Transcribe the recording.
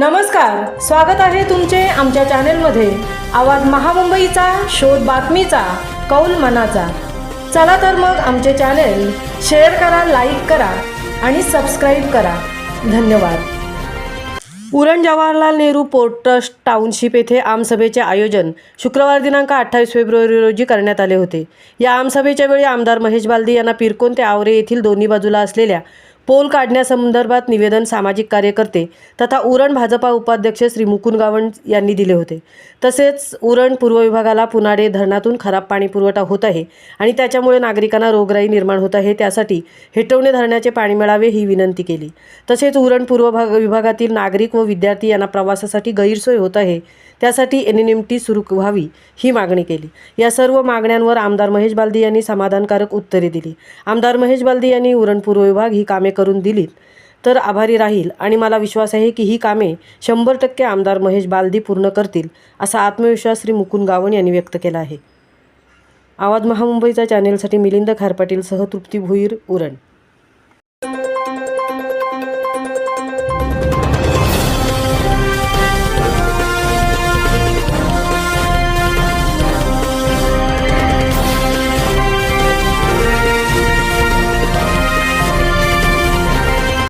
नमस्कार स्वागत आहे तुमचे आमच्या चॅनेलमध्ये. आवाज महामुंबईचा शोध बातमीचा कौल मनाचा. चला तर मग आमचे चॅनेल शेअर करा लाईक करा आणि सबस्क्राईब करा. धन्यवाद. Uran Jawaharlal Nehru port trust township येथे आमसभेचे आयोजन शुक्रवार दिनांक अठ्ठावीस फेब्रुवारी रोजी करण्यात आले होते. या आमसभेच्या वेळी आमदार महेश बालदी यांना पिरकोन ते आवरे येथील दोन्ही बाजूला असलेल्या पोल काढण्यासंदर्भात निवेदन सामाजिक कार्यकर्ते तथा उरण भाजपा उपाध्यक्ष श्री मुकुंद गावण यांनी दिले होते. तसेच उरण पूर्व विभागाला पुनाडे धरणातून खराब पाणी पुरवठा होत आहे आणि त्याच्यामुळे नागरिकांना रोगराई निर्माण होत आहे त्यासाठी हेटवणे धरणाचे पाणी मिळावे ही विनंती केली. तसेच उरण पूर्व भाग विभागातील नागरिक व विद्यार्थी यांना प्रवासासाठी गैरसोय होत आहे त्यासाठी एन एन एम टी सुरू व्हावी ही मागणी केली. या सर्व मागण्यांवर आमदार महेश बालदी यांनी समाधानकारक उत्तरे दिली. आमदार महेश बालदी यांनी उरण पूर्व विभाग ही कामे करून दिलीत. तर आभारी राहील आणि मला विश्वास आहे की ही कामे शंभर टक्के आमदार महेश बालदी पूर्ण करतील असा आत्मविश्वास श्री मुकुंद गावण यांनी व्यक्त केला आहे. आवाज महामुंबईचा चॅनेलसाठी मिलिंद खारपाटीलसह तृप्ती भुईर उरण.